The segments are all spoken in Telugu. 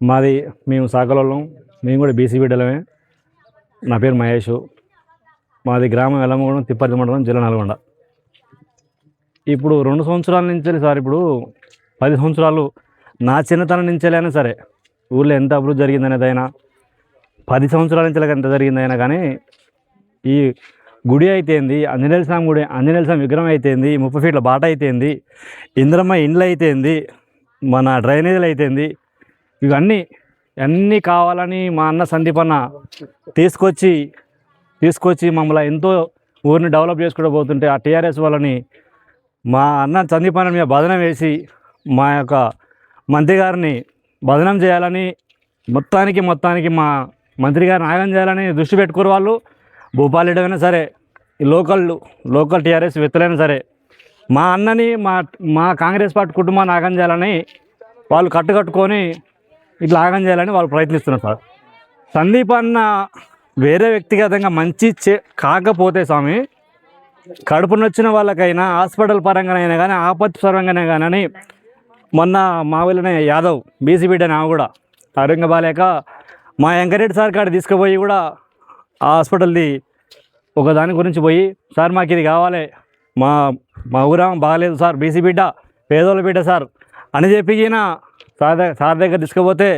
మాది మేము సాకలోళ్ళం. మేము కూడా బీసీ బిడ్డలమే. నా పేరు మహేష్. మాది గ్రామం ఎల్లమ్మగూడెం తిప్పర్తి మండలం జిల్లా నల్గొండ. ఇప్పుడు రెండు సంవత్సరాల నుంచి సార్ ఇప్పుడు పది సంవత్సరాలు నా చిన్నతనం నుంచేలైనా సరే ఊళ్ళో ఎంత అభివృద్ధి జరిగిందనేదైనా పది సంవత్సరాల నుంచి ఎంత జరిగిందైనా కానీ ఈ గుడి అయితేంది ఆంజనేయ స్వామి గుడి ఆంజనేయ స్వామి విగ్రహం అయితేంది ముప్పై ఫీట్ల బాట అయితేంది ఇంద్రమ్మ ఇండ్లు అయితేంది మన డ్రైనేజీలు అయితేంది ఇవన్నీ అన్నీ కావాలని మా అన్న సందీప్ అన్న తీసుకొచ్చి తీసుకొచ్చి మమ్మల్ని ఎంతో ఊరిని డెవలప్ చేసుకుంటూ పోతుంటే ఆ టీఆర్ఎస్ వాళ్ళని మా అన్న సందీప్ అన్న మీద బదనం వేసి మా యొక్క మంత్రి గారిని బదనం చేయాలని మొత్తానికి మొత్తానికి మా మంత్రి గారిని ఆగం చేయాలని దృష్టి పెట్టుకోరు వాళ్ళు. భూపాలెడ్డి అయినా సరే ఈ లోకల్ లోకల్ టీఆర్ఎస్ వ్యక్తులైనా సరే మా అన్నని మా మా కాంగ్రెస్ పార్టీ కుటుంబాన్ని ఆగం చేయాలని వాళ్ళు కట్టుకట్టుకొని ఇట్లా ఆగం చేయాలని వాళ్ళు ప్రయత్నిస్తున్నారు సార్. సందీప్ అన్న వేరే వ్యక్తిగతంగా మంచి చే కాకపోతే స్వామి కడుపు నొచ్చిన వాళ్ళకైనా హాస్పిటల్ పరంగానైనా కానీ ఆపత్తి పరంగానే కానీ మొన్న మా ఊళ్ళోనే యాదవ్ బీసీ బిడ్డ నా కూడా ఆరోగ్యం బాగాలేక మా వెంకరెడ్డి సార్ కాడ తీసుకుపోయి కూడా ఆ హాస్పిటల్ది ఒక దాని గురించి పోయి సార్ మాకు ఇది కావాలి. మా మా ఊరం బాగాలేదు సార్ బీసీ బిడ్డ పేదోళ్ళ బిడ్డ సార్ అని చెప్పిన సార్ దగ్గర సార్ దగ్గర తీసుకుపోతే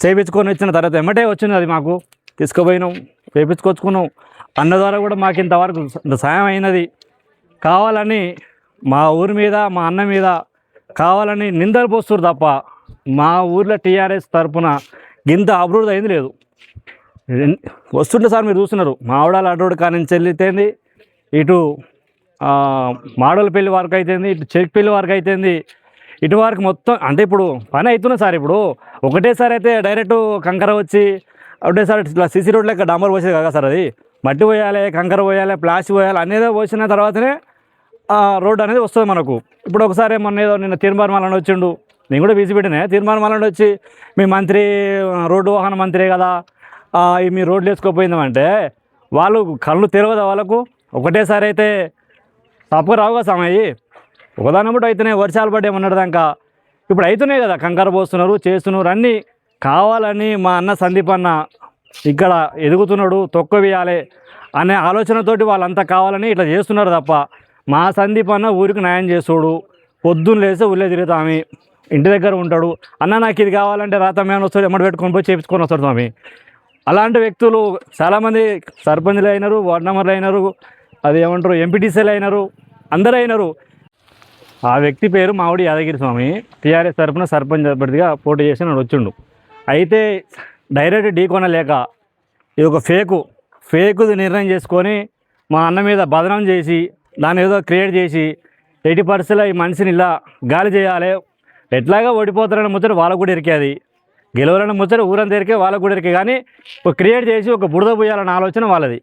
చేయించుకొని వచ్చిన తర్వాత ఎమ్మటే వచ్చింది అది మాకు. తీసుకుపోయినాం చేయించుకొచ్చుకున్నాం అన్న ద్వారా కూడా మాకు ఇంతవరకు సాయం అయినది. కావాలని మా ఊరి మీద మా అన్న మీద కావాలని నిందలు పోస్తారు తప్ప మా ఊర్లో టీఆర్ఎస్ తరఫున ఇంత అభివృద్ధి అయింది లేదు. వస్తుంటే సార్ మీరు చూస్తున్నారు మావిడాల అడ్రోడ్ కానీ చెల్లితేంది ఇటు మాడోల పెళ్ళి వరకు అయితేంది ఇటు చెక్ పెళ్ళి వరకు అయితేంది ఇటు వరకు మొత్తం అంటే ఇప్పుడు పని అవుతున్నా సార్ ఇప్పుడు. ఒకటేసారి అయితే డైరెక్ట్ కంకర వచ్చి ఒకటేసారి ఇట్లా సిసి రోడ్ లెక్క డాంబర్ పోసేది కదా సార్ అది. మట్టి పోయాలి కంకర పోయాలి ప్లాస్టిక్ పోయాలి అనేది పోసిన తర్వాతనే రోడ్ అనేది వస్తుంది మనకు. ఇప్పుడు ఒకసారి మొన్న ఏదో నిన్న తీర్మానం వచ్చిండు. నేను కూడా బీసీ పెట్టినే. తీర్మానం వచ్చి మీ మంత్రి రోడ్డు వాహన మంత్రి కదా మీ రోడ్లు వేసుకోపోయిందామంటే వాళ్ళు కళ్ళు తెరవదా వాళ్ళకు? ఒకటేసారి అయితే తప్పక రావు కదా సమయ్యి. ఒకదాని కూడా అయితేనే వర్షాలు పడ్డే దాకా. ఇప్పుడు అవుతున్నాయి కదా కంకర పోస్తున్నారు చేస్తున్నారు. అన్నీ కావాలని మా అన్న సందీప్ అన్న ఇక్కడ ఎదుగుతున్నాడు తొక్క వేయాలి అనే ఆలోచనతోటి వాళ్ళంతా కావాలని ఇట్లా చేస్తున్నారు తప్ప మా సందీప్ అన్న ఊరికి న్యాయం చేస్తాడు. పొద్దున్న లేస్తే ఊళ్ళో తిరుగుతామి ఇంటి దగ్గర ఉంటాడు. అన్న నాకు ఇది కావాలంటే రాత మేము వస్తాడు ఎమ్మడి పెట్టుకొని పోయి చేపించుకొని వస్తాడు స్వామి. అలాంటి వ్యక్తులు చాలామంది సర్పంచ్లు అయినారు వార్డ్ మెంబర్లు అయినారు అది ఏమంటారు ఎంపీటీసీలు అయినారు అందరూ అయినారు. ఆ వ్యక్తి పేరు మావిడి యాదగిరి స్వామి. టీఆర్ఎస్ తరఫున సర్పంచ్ అభ్యర్థిగా పోటీ చేసి నన్ను వచ్చిండు. అయితే డైరెక్ట్ ఢీ కొనలేక ఇది ఒక ఫేకు ఫేకుది నిర్ణయం చేసుకొని మా అన్న మీద బదనం చేసి దాని ఏదో క్రియేట్ చేసి ఎయిటీ పర్సెంట్ ఈ మనిషిని ఇలా గాలి చేయాలి. ఎట్లాగా ఓడిపోతారని ముచ్చట వాళ్ళకు కూడా ఇరికేది. గెలవాలని ముచ్చట ఊరంతా ఇరికే వాళ్ళకు కూడా ఇరికే. కానీ ఒక క్రియేట్ చేసి ఒక బురద పోయాలన్న ఆలోచన వాళ్ళది.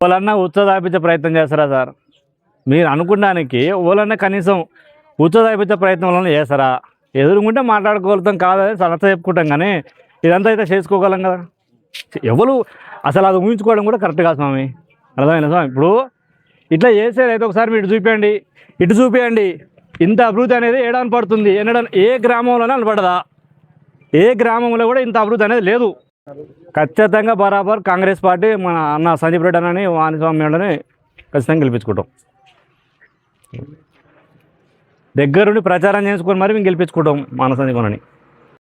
వాళ్ళన్నా ఉత్సవ దాపించే ప్రయత్నం చేస్తారా సార్? మీరు అనుకున్నానికి వాళ్ళన్నా కనీసం ఉత్సవ ప్రయత్నం వలన చేస్తారా ఎదురుకుంటే మాట్లాడుకోగలుగుతాం కాదని సలహా చెప్పుకుంటాం కానీ ఇదంతా అయితే చేసుకోగలం కదా. ఎవరు అసలు అది ఊహించుకోవడం కూడా కరెక్ట్ కాదు స్వామి. అర్థమైందా స్వామి? ఇప్పుడు ఇట్లా చేసేది అయితే ఒకసారి మీరు ఇటు చూపించండి ఇటు చూపించండి ఇంత అభివృద్ధి అనేది ఏడాను పడుతుంది. ఎన్నడ ఏ గ్రామంలోనే అనపడదా ఏ గ్రామంలో కూడా ఇంత అభివృద్ధి అనేది లేదు. ఖచ్చితంగా బరాబర్ కాంగ్రెస్ పార్టీ మన అన్న సందీప్ రెడ్డి అని వాణిస్వామి అని ఖచ్చితంగా గెలిపించుకుంటాం. దగ్గరుండి ప్రచారం చేసుకొని మరి మేము గెలిపించుకుంటాం మన సందీప్